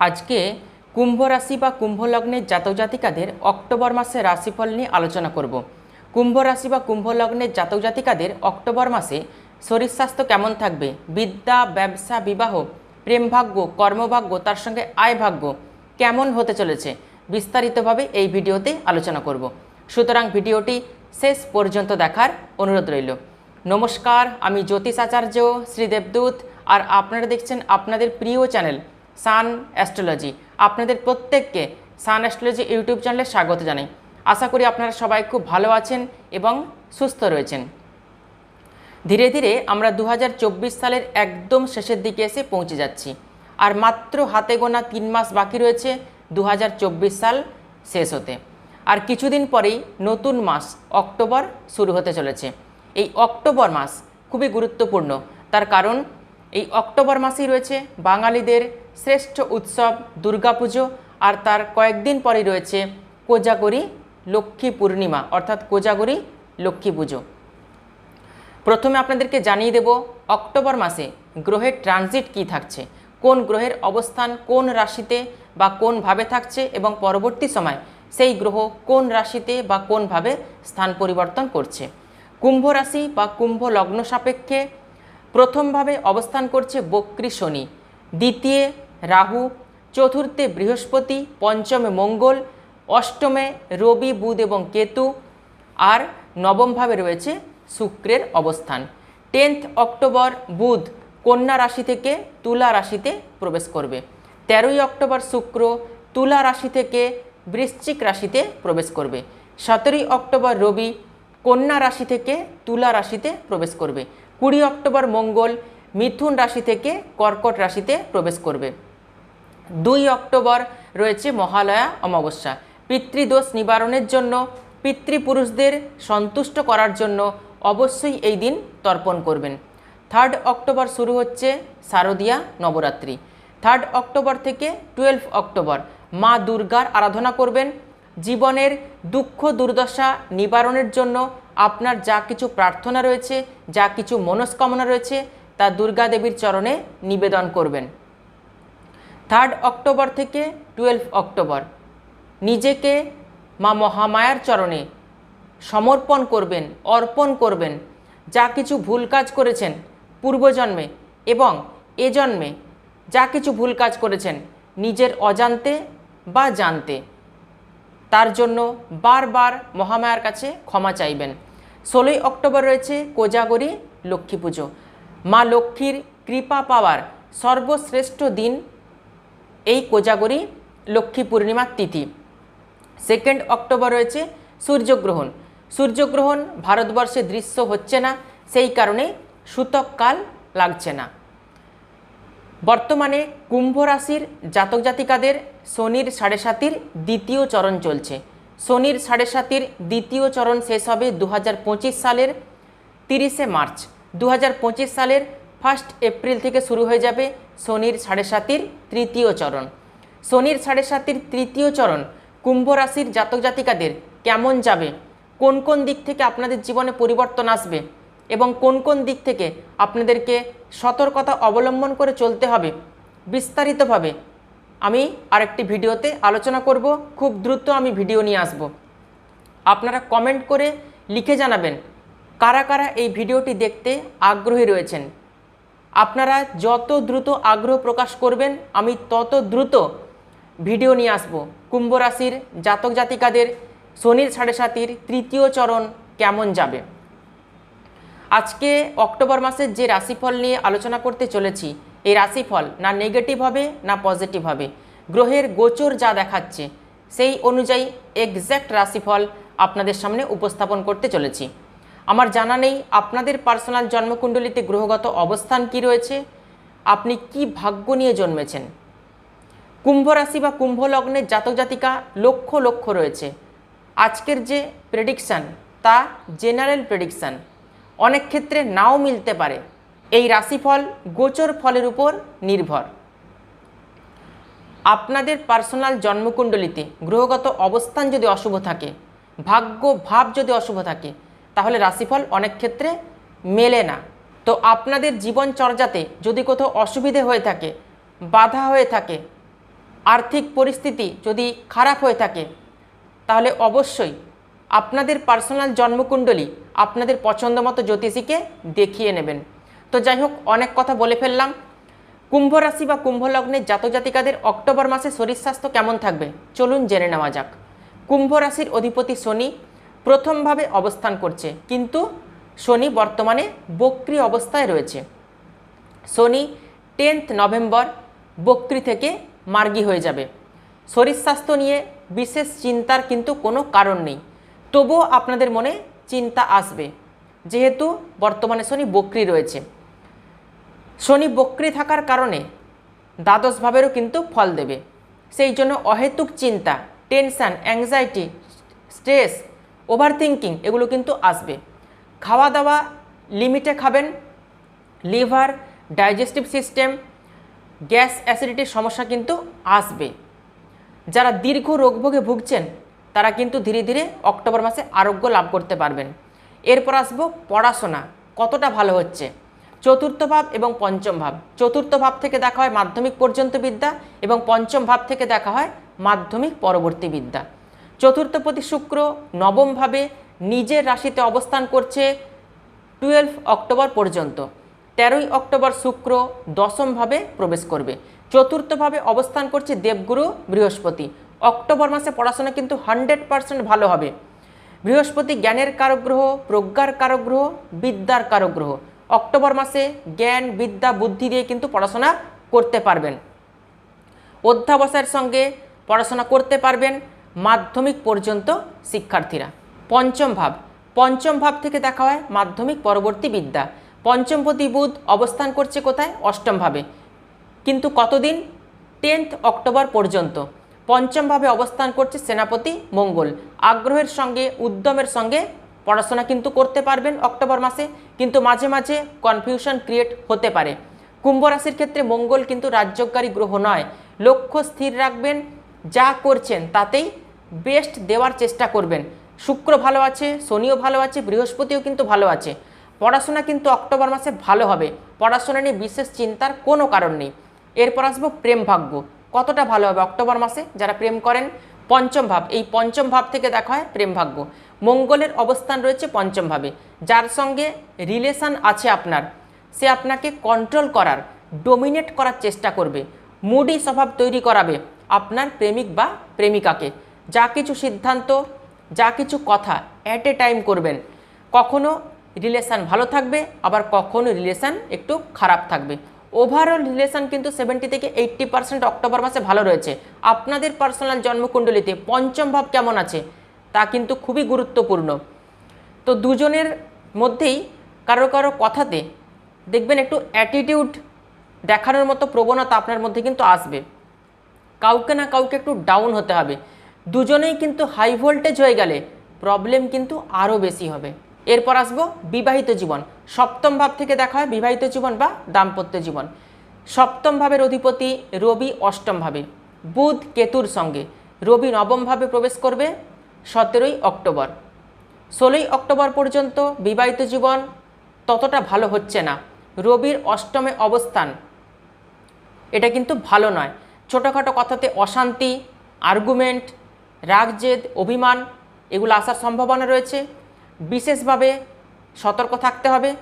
আজকে কুম্ভ রাশি বা কুম্ভ লগ্নের জাতক জাতিকাদের অক্টোবর মাসে রাশিফল নিয়ে আলোচনা করব। কুম্ভ রাশি বা কুম্ভ লগ্নের জাতক জাতিকাদের অক্টোবর মাসে শরীর স্বাস্থ্য কেমন থাকবে? বিদ্যা, ব্যবসা, বিবাহ প্রেমভাগ্য কর্মভাগ্য, তার সঙ্গে আয় ভাগ্য কেমন হতে চলেছে? বিস্তারিতভাবে এই ভিডিওতে আলোচনা করব। সুতরাং ভিডিওটি শেষ পর্যন্ত দেখার অনুরোধ রইল। নমস্কার, আমি জ্যোতিষ আচার্য শ্রী আর আপনারা দেখছেন আপনাদের প্রিয় চ্যানেল সান অ্যাস্ট্রোলজি। আপনাদের প্রত্যেককে সান অ্যাস্ট্রোলজি ইউটিউব চ্যানেলে স্বাগত জানাই। আশা করি আপনারা সবাই খুব ভালো আছেন এবং সুস্থ রয়েছেন। ধীরে ধীরে আমরা দু হাজার চব্বিশ সালের একদম শেষের দিকে এসে পৌঁছে যাচ্ছি। আর মাত্র হাতে গোনা তিন মাস বাকি রয়েছে দু হাজার চব্বিশ সাল শেষ হতে। আর কিছুদিন পরেই নতুন মাস অক্টোবর শুরু হতে চলেছে। এই অক্টোবর মাস খুবই গুরুত্বপূর্ণ। তার কারণ এই অক্টোবর মাসেই রয়েছে বাঙালিদের শ্রেষ্ঠ উৎসব, দুর্গাপুজো আর তার কয়েকদিন পরেই রয়েছে কোজাগরি লক্ষ্মী পূর্ণিমা, অর্থাৎ কোজাগরি লক্ষ্মী পুজো। প্রথমে আপনাদেরকে জানিয়ে দেব অক্টোবর মাসে গ্রহের ট্রানজিট কি থাকছে, কোন গ্রহের অবস্থান কোন রাশিতে বা কোন ভাবে থাকছে এবং পরবর্তী সময় সেই গ্রহ কোন রাশিতে বা কোনভাবে স্থান পরিবর্তন করছে। কুম্ভ রাশি বা কুম্ভ লগ্ন সাপেক্ষে প্রথমভাবে অবস্থান করছে বক্রী শনি, দ্বিতীয় রাহু, চতুর্থে বৃহস্পতি, পঞ্চমে মঙ্গল, অষ্টমে রবি, বুধ এবং কেতু, আর নবমভাবে রয়েছে শুক্রের অবস্থান। টেন্থ অক্টোবর বুধ কন্যা রাশি থেকে তুলা রাশিতে প্রবেশ করবে। তেরোই অক্টোবর শুক্র তুলা রাশি থেকে বৃশ্চিক রাশিতে প্রবেশ করবে। সতেরোই অক্টোবর রবি কন্যা রাশি থেকে তুলা রাশিতে প্রবেশ করবে। কুড়ি অক্টোবর মঙ্গল মিথুন রাশি থেকে কর্কট রাশিতে প্রবেশ করবে। দুই অক্টোবর রয়েছে মহালয়া অমাবস্যা। পিতৃদোষ নিবারণের জন্য পিতৃপুরুষদের সন্তুষ্ট করার জন্য অবশ্যই এই দিন তর্পণ করবেন। থার্ড অক্টোবর শুরু হচ্ছে শারদীয়া নবরাত্রি। থার্ড অক্টোবর থেকে টুয়েলভ অক্টোবর মা দুর্গার আরাধনা করবেন। জীবনের দুঃখ দুর্দশা নিবারণের জন্য আপনার যা কিছু প্রার্থনা রয়েছে, যা কিছু মনস্কামনা রয়েছে, তা দুর্গা দেবীর চরণে নিবেদন করবেন। থার্ড অক্টোবর থেকে টুয়েলভ অক্টোবর। নিজেকে মা মহামায়ার চরণে সমর্পণ করবেন, অর্পণ করবেন। যা কিছু ভুল কাজ করেছেন পূর্বজন্মে এবং এ জন্মে যা কিছু ভুল কাজ করেছেন নিজের অজান্তে বা জানতে। তার জন্য বারবার মহামায়ার কাছে ক্ষমা চাইবেন। ষোলোই অক্টোবর রয়েছে কোজাগরি লক্ষ্মী পুজো। মা লক্ষ্মীর কৃপা পাওয়ার সর্বশ্রেষ্ঠ দিন এই কোজাগরি লক্ষ্মী পূর্ণিমার তিথি। সেকেন্ড অক্টোবর রয়েছে সূর্যগ্রহণ। সূর্যগ্রহণ ভারতবর্ষে দৃশ্য হচ্ছে না, সেই কারণে সূতককাল লাগছে না। বর্তমানে কুম্ভ রাশির জাতক জাতিকাদের শনির সাড়ে সাতির দ্বিতীয় চরণ চলছে। শনির সাড়ে সাতির দ্বিতীয় চরণ শেষ হবে দু হাজার পঁচিশ সালের তিরিশে মার্চ। দু হাজার পঁচিশ সালের ফার্স্ট এপ্রিল থেকে শুরু হয়ে যাবে শনির সাড়ে সাতির তৃতীয় চরণ। শনির সাড়ে সাতির তৃতীয় চরণ কুম্ভ রাশির জাতক জাতিকাদের কেমন যাবে? কোন কোন দিক থেকে আপনাদের জীবনে পরিবর্তন আসবে? এবং কোন কোন দিক থেকে আপনাদেরকে সতর্কতা অবলম্বন করে চলতে হবে? বিস্তারিতভাবে আমি আরেকটি ভিডিওতে আলোচনা করব। খুব দ্রুত আমি ভিডিও নিয়ে আসব। আপনারা কমেন্ট করে লিখে জানাবেন কারা কারা এই ভিডিওটি দেখতে আগ্রহী রয়েছেন। আপনারা যত দ্রুত আগ্রহ প্রকাশ করবেন, আমি তত দ্রুত ভিডিও নিয়ে আসব। কুম্ভ রাশির জাতক জাতিকাদের শনির সাড়ে সাতির তৃতীয় চরণ কেমন যাবে? আজকে অক্টোবর মাসের যে রাশিফল নিয়ে আলোচনা করতে চলেছি, এই রাশিফল না নেগেটিভ হবে, না পজিটিভ হবে। গ্রহের গোচর যা দেখাচ্ছে, সেই অনুযায়ী এক্স্যাক্ট রাশিফল আপনাদের সামনে উপস্থাপন করতে চলেছি। আমার জানা নেই আপনাদের পার্সোনাল জন্মকুণ্ডলিতে গ্রহগত অবস্থান কি রয়েছে, আপনি কি ভাগ্য নিয়ে জন্মেছেন? কুম্ভ রাশি বা কুম্ভ লগ্নের জাতক জাতিকা লক্ষ লক্ষ রয়েছে। আজকের যে প্রেডিকশান তা জেনারেল প্রেডিকশান অনেক ক্ষেত্রে নাও মিলতে পারে। এই রাশিফল গোচর ফলের উপর নির্ভর। আপনাদের পার্সোনাল জন্মকুণ্ডলিতে গ্রহগত অবস্থান যদি অশুভ থাকে, ভাগ্য ভাব যদি অশুভ থাকে তাহলে রাশিফল অনেক ক্ষেত্রে মেলে না। তো আপনাদের জীবনচর্যাতে যদি কোথাও অসুবিধে হয়ে থাকে, বাধা হয়ে থাকে, আর্থিক পরিস্থিতি যদি খারাপ হয়ে থাকে, তাহলে অবশ্যই আপনাদের পার্সোনাল জন্মকুণ্ডলী আপনাদের পছন্দ মতো জ্যোতিষীকে দেখিয়ে নেবেন। তো যাই হোক, অনেক কথা বলে ফেললাম। কুম্ভ রাশি বা কুম্ভ লগ্নের জাতজাতিকাদের অক্টোবর মাসে শরীর স্বাস্থ্য কেমন থাকবে? চলুন জেনে নেওয়া যাক। কুম্ভ রাশির অধিপতি শনি প্রথমভাবে অবস্থান করছে। কিন্তু শনি বর্তমানে বক্রি অবস্থায় রয়েছে। শনি টেন্থ নভেম্বর বক্রি থেকে মার্গী হয়ে যাবে। শরীর স্বাস্থ্য নিয়ে বিশেষ চিন্তার কিন্তু কোনো কারণ নেই। তবুও আপনাদের মনে চিন্তা আসবে, যেহেতু বর্তমানে শনি বক্রি রয়েছে। শনি বক্রি থাকার কারণে দ্বাদশ ভাবেরও কিন্তু ফল দেবে। সেই জন্য অহেতুক চিন্তা, tension anxiety stress over thinking এগুলো কিন্তু আসবে। খাওয়া দাওয়া লিমিটে খাবেন, লিভার, ডাইজেস্টিভ সিস্টেম, গ্যাস অ্যাসিডিটির সমস্যা কিন্তু আসবে। যারা দীর্ঘ রোগভোগে ভুগছেন, তারা কিন্তু ধীরে ধীরে অক্টোবর মাসে আরোগ্য লাভ করতে পারবেন। এরপর আসব পড়াশোনা, কতটা ভালো হচ্ছে? চতুর্থ ভাব এবং পঞ্চম ভাব। চতুর্থ ভাব থেকে দেখা হয় মাধ্যমিক পর্যন্ত বিদ্যা এবং পঞ্চম ভাব থেকে দেখা হয় মাধ্যমিক পরবর্তী বিদ্যা। চতুর্থপতি শুক্র নবমভাবে নিজের রাশিতে অবস্থান করছে টুয়েলভ অক্টোবর পর্যন্ত। তেরোই অক্টোবর শুক্র দশমভাবে প্রবেশ করবে। চতুর্থভাবে অবস্থান করছে দেবগুরু বৃহস্পতি। অক্টোবর মাসে পড়াশোনা কিন্তু হান্ড্রেড পারসেন্ট ভালো হবে। বৃহস্পতি জ্ঞানের কারগ্রহ প্রজ্ঞার কারগ্রহ বিদ্যার কারগ্রহ অক্টোবর মাসে জ্ঞান, বিদ্যা, বুদ্ধি দিয়ে কিন্তু পড়াশোনা করতে পারবেন। অধ্যাবসায়ের সঙ্গে পড়াশোনা করতে পারবেন। মাধ্যমিক পর্যন্ত শিক্ষার্থীরা। পঞ্চম ভাব। পঞ্চম ভাব থেকে দেখা হয় মাধ্যমিক পরবর্তী বিদ্যা। পঞ্চমপতি বুধ অবস্থান করছে কোথায়? অষ্টম ভাবে। কিন্তু কতদিন? টেন্থ অক্টোবর পর্যন্ত। পঞ্চমভাবে অবস্থান করছে সেনাপতি মঙ্গল। আগ্রহের সঙ্গে, উদ্যমের সঙ্গে পড়াশোনা কিন্তু করতে পারবেন অক্টোবর মাসে, কিন্তু মাঝে মাঝে কনফিউশন ক্রিয়েট হতে পারে। কুম্ভ রাশির ক্ষেত্রে মঙ্গল কিন্তু রাজ্যকারী গ্রহ নয়। লক্ষ্য স্থির রাখবেন, যা করছেন তাতেই বেস্ট দেওয়ার চেষ্টা করবেন। শুক্র ভালো আছে, শনিও ভালো আছে, বৃহস্পতিও কিন্তু ভালো আছে। পড়াশোনা কিন্তু অক্টোবর মাসে ভালো হবে। পড়াশোনা নিয়ে বিশেষ চিন্তার কোনো কারণ নেই। এরপর আসব প্রেম ভাগ্য। কতটা ভালো হবে অক্টোবর মাসে? যারা প্রেম করেন, পঞ্চম ভাব। এই পঞ্চম ভাব থেকে দেখা হয় প্রেম ভাগ্য। মঙ্গলের অবস্থান রয়েছে পঞ্চম ভাবে। যার সঙ্গে রিলেশন আছে আপনার। সে আপনাকে কন্ট্রোল করার ডোমিনেট করার চেষ্টা করবে। মুডি স্বভাব তৈরি করাবে আপনার প্রেমিক বা প্রেমিকাকে। যা কিছু সিদ্ধান্ত, যা কিছু কথা অ্যাট এ টাইম করবেন। কখনো রিলেশান ভালো থাকবে, আবার কখনো রিলেশান একটু খারাপ থাকবে। ওভারঅল রিলেশান কিন্তু সেভেন্টি থেকে এইট্টি পার্সেন্ট অক্টোবর মাসে ভালো রয়েছে। আপনাদের পার্সোনাল জন্মকুণ্ডলিতে পঞ্চম ভাব কেমন আছে, তা কিন্তু খুবই গুরুত্বপূর্ণ। তো দুজনের মধ্যেই কারও কারও কথাতে দেখবেন একটু অ্যাটিটিউড দেখানোর মতো প্রবণতা আপনার মধ্যে কিন্তু আসবে। কাউকে না কাউকে একটু ডাউন হতে হবে। দুজনেই কিন্তু হাই ভোল্টেজ হয়ে গেলে প্রবলেম কিন্তু আরও বেশি হবে। এরপর আসব বিবাহিত জীবন। সপ্তম ভাব থেকে দেখা হয় বিবাহিত জীবন বা দাম্পত্য জীবন। সপ্তম ভাবের অধিপতি রবি অষ্টম ভাবে। বুধ কেতুর সঙ্গে। রবি নবম ভাবে প্রবেশ করবে সতেরোই অক্টোবর। ষোলোই অক্টোবর পর্যন্ত বিবাহিত জীবন ততটা ভালো হচ্ছে না। রবির অষ্টমে অবস্থান। এটা কিন্তু ভালো নয়। ছোটোখাটো কথাতে অশান্তি আর্গুমেন্ট রাগজেদ, অভিমান, এগুলো আসার সম্ভাবনা রয়েছে। বিশেষভাবে সতর্ক থাকতে হবে।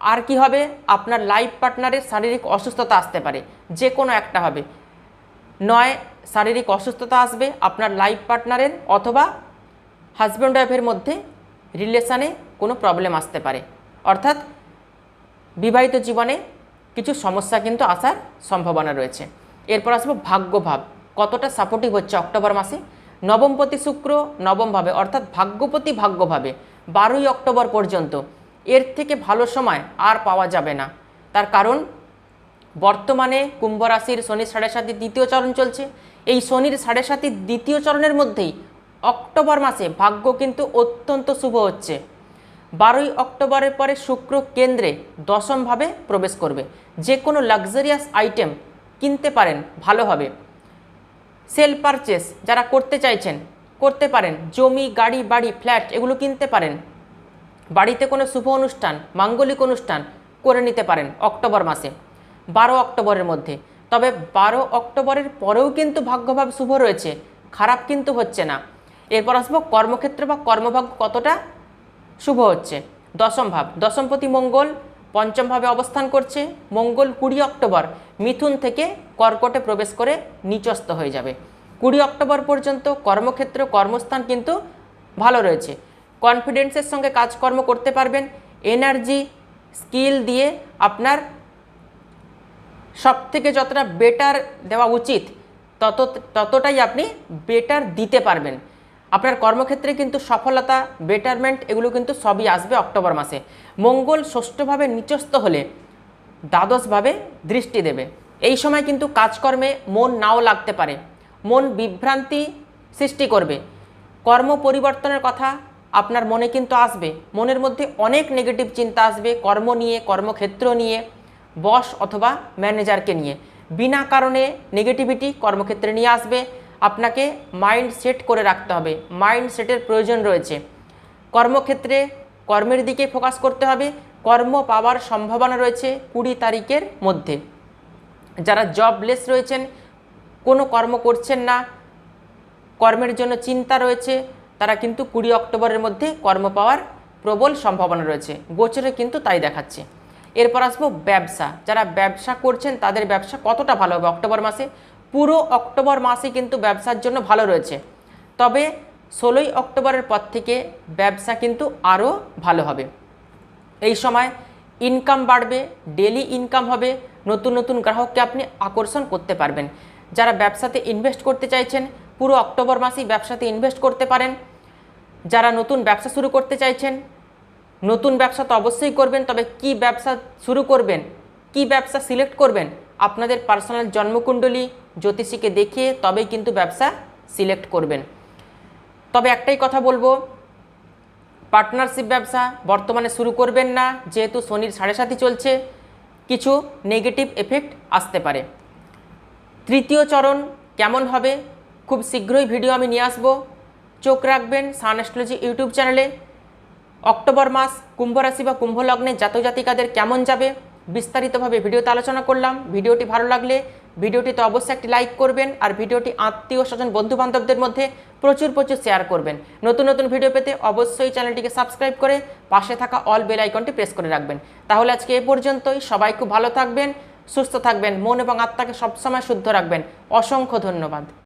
আর কি হবে? আপনার লাইফ পার্টনারের শারীরিক অসুস্থতা আসতে পারে। যে কোনো একটা হবে। নয়, শারীরিক অসুস্থতা আসবে আপনার লাইফ পার্টনারের অথবা হাজব্যান্ড ওয়াইফের মধ্যে রিলেশানে কোনো প্রবলেম আসতে পারে। অর্থাৎ বিবাহিত জীবনে কিছু সমস্যা কিন্তু আসার সম্ভাবনা রয়েছে। এরপর আসব ভাগ্যভাব। কতটা সাপোর্টিভ হচ্ছে অক্টোবর মাসে? নবমপতি শুক্র, নবমভাবে, অর্থাৎ ভাগ্যপতি ভাগ্যভাবে, বারোই অক্টোবর পর্যন্ত। এর থেকে ভালো সময় আর পাওয়া যাবে না। তার কারণ, বর্তমানে কুম্ভ রাশির শনির সাড়ে সাতির দ্বিতীয় চরণ চলছে। এই শনির সাড়ে সাতির দ্বিতীয় চরণের মধ্যেই অক্টোবর মাসে ভাগ্য কিন্তু অত্যন্ত শুভ হচ্ছে। বারোই অক্টোবরের পরে শুক্র কেন্দ্রে দশমভাবে প্রবেশ করবে। যে কোনো লাক্সারিয়াস আইটেম কিনতে পারেন, ভালো হবে। সেল পারচেস যারা করতে চাইছেন, করতে পারেন। জমি, গাড়ি, বাড়ি, ফ্ল্যাট, এগুলো কিনতে পারেন। বাড়িতে কোনো শুভ অনুষ্ঠান, মাঙ্গলিক অনুষ্ঠান করে নিতে পারেন অক্টোবর মাসে, বারো অক্টোবরের মধ্যে। তবে বারো অক্টোবরের পরেও কিন্তু ভাগ্যভাব শুভ রয়েছে, খারাপ কিন্তু হচ্ছে না। এরপর আসব কর্মক্ষেত্র বা কর্মভাগ্য কতটা শুভ হচ্ছে। দশম ভাব, দশমপতি মঙ্গল পঞ্চম ভাবে অবস্থান করছে। মঙ্গল কুড়ি অক্টোবর মিথুন থেকে কর্কটে প্রবেশ করে নিচস্থ হয়ে যাবে। কুড়ি অক্টোবর পর্যন্ত কর্মক্ষেত্র, কর্মস্থান কিন্তু ভালো রয়েছে। কনফিডেন্সের সঙ্গে কাজকর্ম করতে পারবেন। এনার্জি, স্কিল দিয়ে আপনার সব থেকে যতটা বেটার দেওয়া উচিত, তত, ততটাই আপনি বেটার দিতে পারবেন। আপনার কর্মক্ষেত্রে কিন্তু সফলতা বেটারমেন্ট এগুলো কিন্তু সবই আসবে অক্টোবর মাসে। মঙ্গল ষষ্ঠভাবে নিচস্থ হলে দ্বাদশভাবে দৃষ্টি দেবে। এই সময় কিন্তু কাজকর্মে মন নাও লাগতে পারে। মন বিভ্রান্তি সৃষ্টি করবে। কর্ম পরিবর্তনের কথা আপনার মনে কিন্তু আসবে। মনের মধ্যে অনেক নেগেটিভ চিন্তা আসবে কর্ম নিয়ে, কর্মক্ষেত্র নিয়ে বস অথবা ম্যানেজারকে নিয়ে। বিনা কারণে নেগেটিভিটি কর্মক্ষেত্রে নিয়ে আসবে। আপনাকে মাইন্ড সেট করে রাখতে হবে। মাইন্ড সেটের প্রয়োজন রয়েছে। কর্মক্ষেত্রে কর্মের দিকে ফোকাস করতে হবে। কর্ম পাওয়ার সম্ভাবনা রয়েছে কুড়ি তারিখের মধ্যে। যারা জবলেস রয়েছেন, কোনো কর্ম করছেন না, কর্মের জন্য চিন্তা রয়েছে, তারা কিন্তু কুড়ি অক্টোবরের মধ্যে কর্ম পাওয়ার প্রবল সম্ভাবনা রয়েছে। গোচরে কিন্তু তাই দেখাচ্ছে। এরপর আসব ব্যবসা। যারা ব্যবসা করছেন, তাদের ব্যবসা কতটা ভালো হবে? অক্টোবর মাসে পুরো অক্টোবর মাসে কিন্তু ব্যবসার জন্য ভালো রয়েছে। তবে ষোলোই অক্টোবরের পর থেকে ব্যবসা কিন্তু আরও ভালো হবে। এই সময় ইনকাম বাড়বে ডেলি ইনকাম হবে, নতুন নতুন গ্রাহককে আপনি আকর্ষণ করতে পারবেন। যারা ব্যবসাতে ইনভেস্ট করতে চাইছেন, পুরো অক্টোবর মাসেই ব্যবসাতে ইনভেস্ট করতে পারেন। যারা নতুন ব্যবসা শুরু করতে চাইছেন, নতুন ব্যবসা তো অবশ্যই করবেন, তবে কি ব্যবসা শুরু করবেন, কি ব্যবসা সিলেক্ট করবেন, আপনাদের পার্সোনাল জন্মকুণ্ডলী জ্যোতিষীকে দেখিয়ে তবেই কিন্তু ব্যবসা সিলেক্ট করবেন। তবে একটাই কথা বলব পার্টনারশিপ ব্যবসা বর্তমানে শুরু করবেন না, যেহেতু শনির সাড়ে সাথী চলছে, কিছু নেগেটিভ এফেক্ট আসতে পারে। তৃতীয় চরণ কেমন হবে? খুব শীঘ্রই ভিডিও আমি নিয়ে আসব। চোখ রাখবেন সান অ্যাস্ট্রোলজি ইউটিউব চ্যানেলে। অক্টোবর মাস, কুম্ভ রাশি বা কুম্ভ লগ্নে জাতক জাতিকাদের কেমন যাবে? বিস্তারিতভাবে ভিডিওতে আলোচনা করলাম। ভিডিওটি ভালো লাগলে ভিডিওটিতে অবশ্যই একটি লাইক করবেন আর ভিডিওটি আত্মীয় স্বজন, বন্ধুবান্ধবদের মধ্যে প্রচুর প্রচুর শেয়ার করবেন। নতুন নতুন ভিডিও পেতে অবশ্যই চ্যানেলটিকে সাবস্ক্রাইব করে পাশে থাকা অল বেল আইকনটি প্রেস করে রাখবেন। তাহলে আজকে এ পর্যন্তই। সবাই খুব ভালো থাকবেন, সুস্থ থাকবেন, মন এবং আত্মাকে সবসময় শুদ্ধ রাখবেন। অসংখ্য ধন্যবাদ।